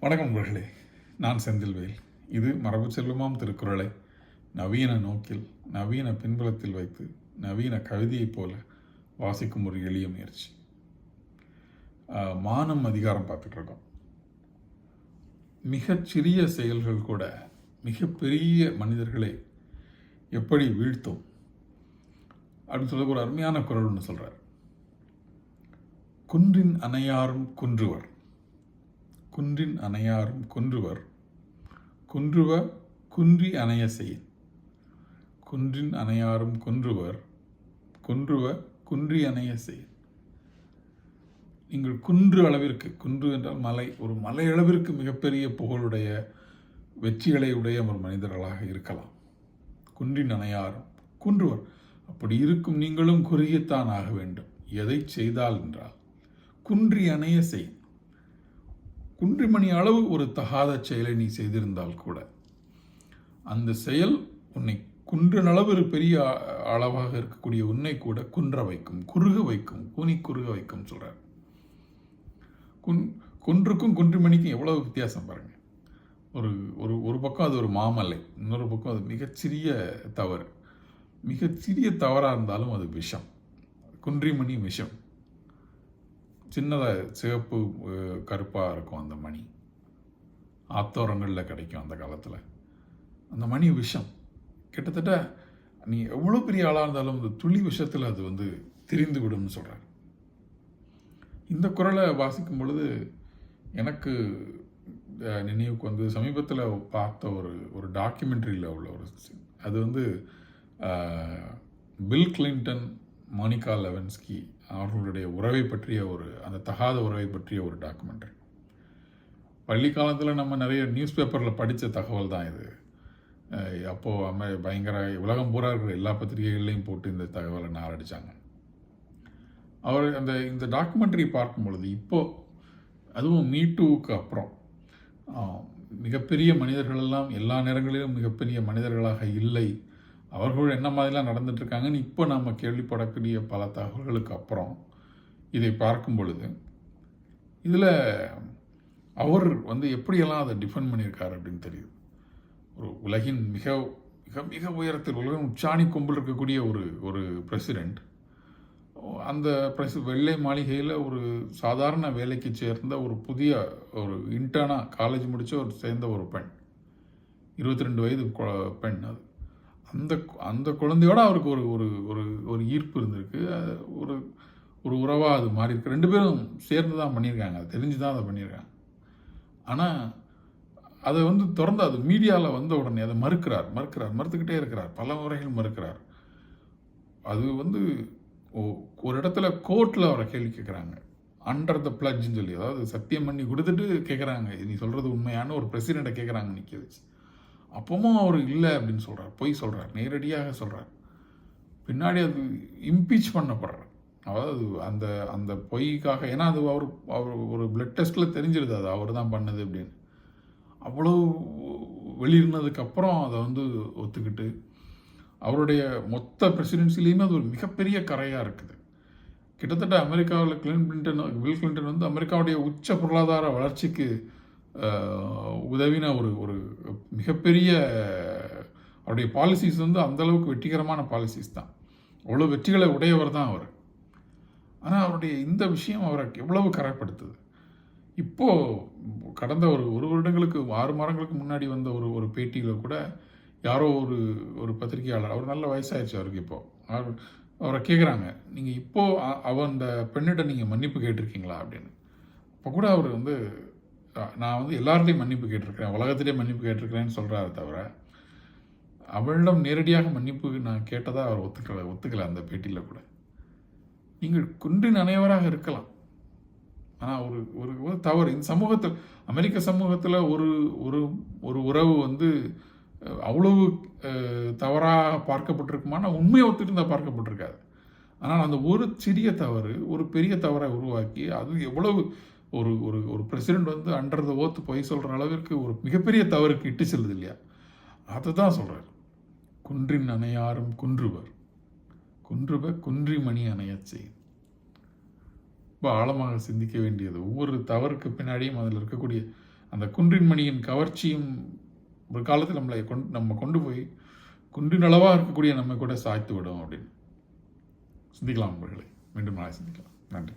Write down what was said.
வணக்கம் நண்பர்களே. நான் செந்தில்வேல் இது மரபு செல்வமாம் திருக்குறளை நவீன நோக்கில் நவீன பின்புலத்தில் வைத்து நவீன கவிதையைப் போல வாசிக்கும் ஒரு எளிய முயற்சி. மானம் அதிகாரம் பார்த்துட்டு இருக்கோம் மிகச்சிறிய செயல்கள் கூட மிகப்பெரிய மனிதர்களை எப்படி வீழ்த்தும் அப்படின்னு சொல்ல ஒரு அருமையான குரல் ஒன்று சொல்கிறார் குன்றின் அணையாரும் குன்றுவர். குன்றின் அணையாரும் குன்றுவர். குன்றுவ குன்றி அணைய செய் குன்றின் அணையாரும் குன்றுவர். குன்றுவ குன்றி அணைய செய் நீங்கள் குன்று அளவிற்கு குன்று என்றால் மலை ஒரு மலை அளவிற்கு மிகப்பெரிய புகழுடைய வெற்றிகளை உடைய ஒரு மனிதர்களாக இருக்கலாம். குன்றின் அணையாரும் குன்றுவர். அப்படி இருக்கும் நீங்களும் குறுகித்தான் ஆக வேண்டும். எதை செய்தால் என்றால் குன்றி அணைய செய் குன்றிமணி அளவு ஒரு தகாத செயலை நீ செய்திருந்தால் கூட அந்த செயல் உன்னை குன்றன் அளவு ஒரு பெரிய அளவாக இருக்கக்கூடிய உன்னை கூட குன்ற வைக்கும் குறுக வைக்கும் கூனி குறுக வைக்கும் சொல்கிறார் குன் குன்றுக்கும் குன்றிமணிக்கும் எவ்வளவு வித்தியாசம் பாருங்கள் ஒரு ஒரு ஒரு பக்கம் அது ஒரு மாமலை இன்னொரு பக்கம் அது மிகச்சிறிய தவறு. மிகச்சிறிய தவறாக இருந்தாலும் அது விஷம். குன்றிமணி விஷம். சின்னதாக சிவப்பு கருப்பாக இருக்கும் அந்த மணி. ஆத்தோரங்களில் கிடைக்கும் அந்த காலத்தில். அந்த மணி விஷம். கிட்டத்தட்ட நீ எவ்வளோ பெரிய ஆளாக இருந்தாலும் அந்த துளி விஷத்தில் அது வந்து திரிந்து விடும்னு சொல்கிறார் இந்த குரலை வாசிக்கும் பொழுது எனக்கு நினைவுக்கு வந்து சமீபத்தில் பார்த்த ஒரு ஒரு டாக்குமெண்ட்ரியில் உள்ள ஒரு அது வந்து பில் கிளின்டன் மோனிகா லெவன்ஸ்கி அவர்களுடைய உறவை பற்றிய ஒரு அந்த தகாத உறவை பற்றிய ஒரு டாக்குமெண்ட்ரி பள்ளி காலத்தில் நம்ம நிறைய நியூஸ் பேப்பரில் படித்த தகவல் தான் இது. அப்போது அப்போ பயங்கர உலகம் பூரா இருக்கிற எல்லா பத்திரிகைகள்லையும் போட்டு இந்த தகவலை நாரடிச்சாங்க. அவர் அந்த இந்த டாக்குமெண்ட்ரி பார்க்கும் பொழுது இப்போது அதுவும் மீ டூவுக்கு அப்புறம் மிகப்பெரிய மனிதர்களெல்லாம் எல்லா நேரங்களிலும் மிகப்பெரிய மனிதர்களாக இல்லை. அவர்கள் என்ன மாதிரிலாம் நடந்துட்டுருக்காங்கன்னு இப்போ நம்ம கேள்விப்படக்கூடிய பல தகவல்களுக்கு அப்புறம் இதை பார்க்கும் பொழுது இதில் அவர் வந்து எப்படியெல்லாம் அதை டிஃபெண்ட் பண்ணியிருக்காரு அப்படின்னு தெரியுது. ஒரு உலகின் மிக மிக மிக உயரத்தில் உலகம் உச்சாணி கொம்பில் இருக்கக்கூடிய ஒரு ஒரு பிரசிடெண்ட் அந்த பிரஸ் வெள்ளை மாளிகையில் ஒரு சாதாரண வேலைக்கு சேர்ந்த ஒரு புதிய ஒரு இன்டர்னாக காலேஜ் முடித்த ஒரு சேர்ந்த ஒரு பெண். இருபத்தி ரெண்டு வயது கொ- பெண் அது. அந்த அந்த குழந்தையோட அவருக்கு ஒரு ஒரு ஒரு ஒரு ஈர்ப்பு இருந்திருக்கு. அது ஒரு ஒரு உறவாக அது மாறி இருக்கு. ரெண்டு பேரும் சேர்ந்து தான் பண்ணியிருக்காங்க. அது தெரிஞ்சு தான் அதை பண்ணியிருக்காங்க. ஆனால் அதை வந்து திறந்து அது மீடியாவில் வந்த உடனே அதை மறுக்கிறார் மறுக்கிறார் மறுத்துக்கிட்டே இருக்கிறார். பல முறைகள் மறுக்கிறார். அது வந்து ஒ- ஒரு இடத்துல கோர்ட்டில் அவரை கேள்வி கேட்குறாங்க. அண்டர் த பிளட்ஜ்னு சொல்லி அதாவது சத்தியம் பண்ணி கொடுத்துட்டு கேட்குறாங்க. நீ சொல்கிறது உண்மையான ஒரு பிரசிடெண்ட்டை கேட்குறாங்க. நிற்க வச்சு அப்பவும் அவர் இல்லை அப்படின்னு சொல்கிறார் பொய் சொல்கிறார் நேரடியாக சொல்கிறார் பின்னாடி அது இம்பீச் பண்ணப்படுறார். அதாவது அந்த அந்த பொய்க்காக ஏன்னா அது அவர் அவர் ஒரு பிளட் டெஸ்ட்டில் தெரிஞ்சிருது அது அவர் தான் பண்ணது அப்படின்னு. அவ்வளோ வெளியிருந்ததுக்கப்புறம் அதை வந்து ஒத்துக்கிட்டு அவருடைய மொத்த பிரசிடென்சிலையுமே அது ஒரு மிகப்பெரிய கரையாக இருக்குது. கிட்டத்தட்ட அமெரிக்காவில் கிளின் கிளின்டன் பில் கிளின்டன் வந்து அமெரிக்காவுடைய உச்ச பொருளாதார வளர்ச்சிக்கு உதவின ஒரு ஒரு மிகப்பெரிய அவருடைய பாலிசிஸ் வந்து அந்தளவுக்கு வெற்றிகரமான பாலிசிஸ் தான். அவ்வளோ வெற்றிகளை உடையவர் தான் அவர். ஆனால் அவருடைய இந்த விஷயம் அவரை எவ்வளவு கரைப்படுத்துது? இப்போது கடந்த ஒரு ஒரு வருடங்களுக்கு ஆறு மாதங்களுக்கு முன்னாடி வந்த ஒரு ஒரு பேட்டியில் கூட யாரோ ஒரு ஒரு பத்திரிகையாளர் அவர் நல்ல வயசாகிடுச்சு அவருக்கு இப்போது அவர் அவரை கேட்குறாங்க நீங்கள் இப்போது அ- அவ அந்த பெண்ணிட்ட நீங்கள் மன்னிப்பு கேட்டிருக்கீங்களா? அப்படின்னு. அப்போ கூட அவர் வந்து நான் வந்து எல்லார்ட்டையும் மன்னிப்பு கேட்டிருக்கிறேன். உலகத்திலே மன்னிப்பு கேட்டிருக்கிறேன்னு சொல்கிறாரு தவிர அவளிடம் நேரடியாக மன்னிப்பு நான் கேட்டதாக அவர் ஒத்துக்கலை ஒத்துக்கலை அந்த பேட்டியில் கூட. நீங்கள் குன்றின் அனைவராக இருக்கலாம். ஆனால் ஒரு ஒரு ஒரு தவறு. இந்த சமூகத்தில் அமெரிக்க சமூகத்தில் ஒரு ஒரு ஒரு உறவு வந்து அவ்வளவு தவறாக பார்க்கப்பட்டிருக்குமானா உண்மையை ஒத்துட்டு இருந்தால் பார்க்கப்பட்டிருக்காது. ஆனால் அந்த ஒரு சிறிய தவறு ஒரு பெரிய தவறை உருவாக்கி அது எவ்வளவு ஒரு ஒரு ஒரு பிரசிடெண்ட் வந்து அண்டர் த ஓத்து பொய் சொல்கிற அளவிற்கு ஒரு மிகப்பெரிய தவறுக்கு இட்டு செல்லுது இல்லையா அதை தான் சொல்கிறார் குன்றின் அணையாரும் குன்றுவர். குன்றுபர் குன்றி மணி அணையச் செய் ரொம்ப ஆழமாக சிந்திக்க வேண்டியது. ஒவ்வொரு தவறுக்கு பின்னாடியும் அதில் இருக்கக்கூடிய அந்த குன்றின் மணியின் கவர்ச்சியும் ஒரு காலத்தில் நம்மளை கொண்டு நம்ம கொண்டு போய் குன்றின் அளவாக இருக்கக்கூடிய நம்மை கூட சாய்த்து விடும் அப்படின்னு. சிந்திக்கலாம் உங்களை மீண்டும் நாளை சிந்திக்கலாம். நன்றி.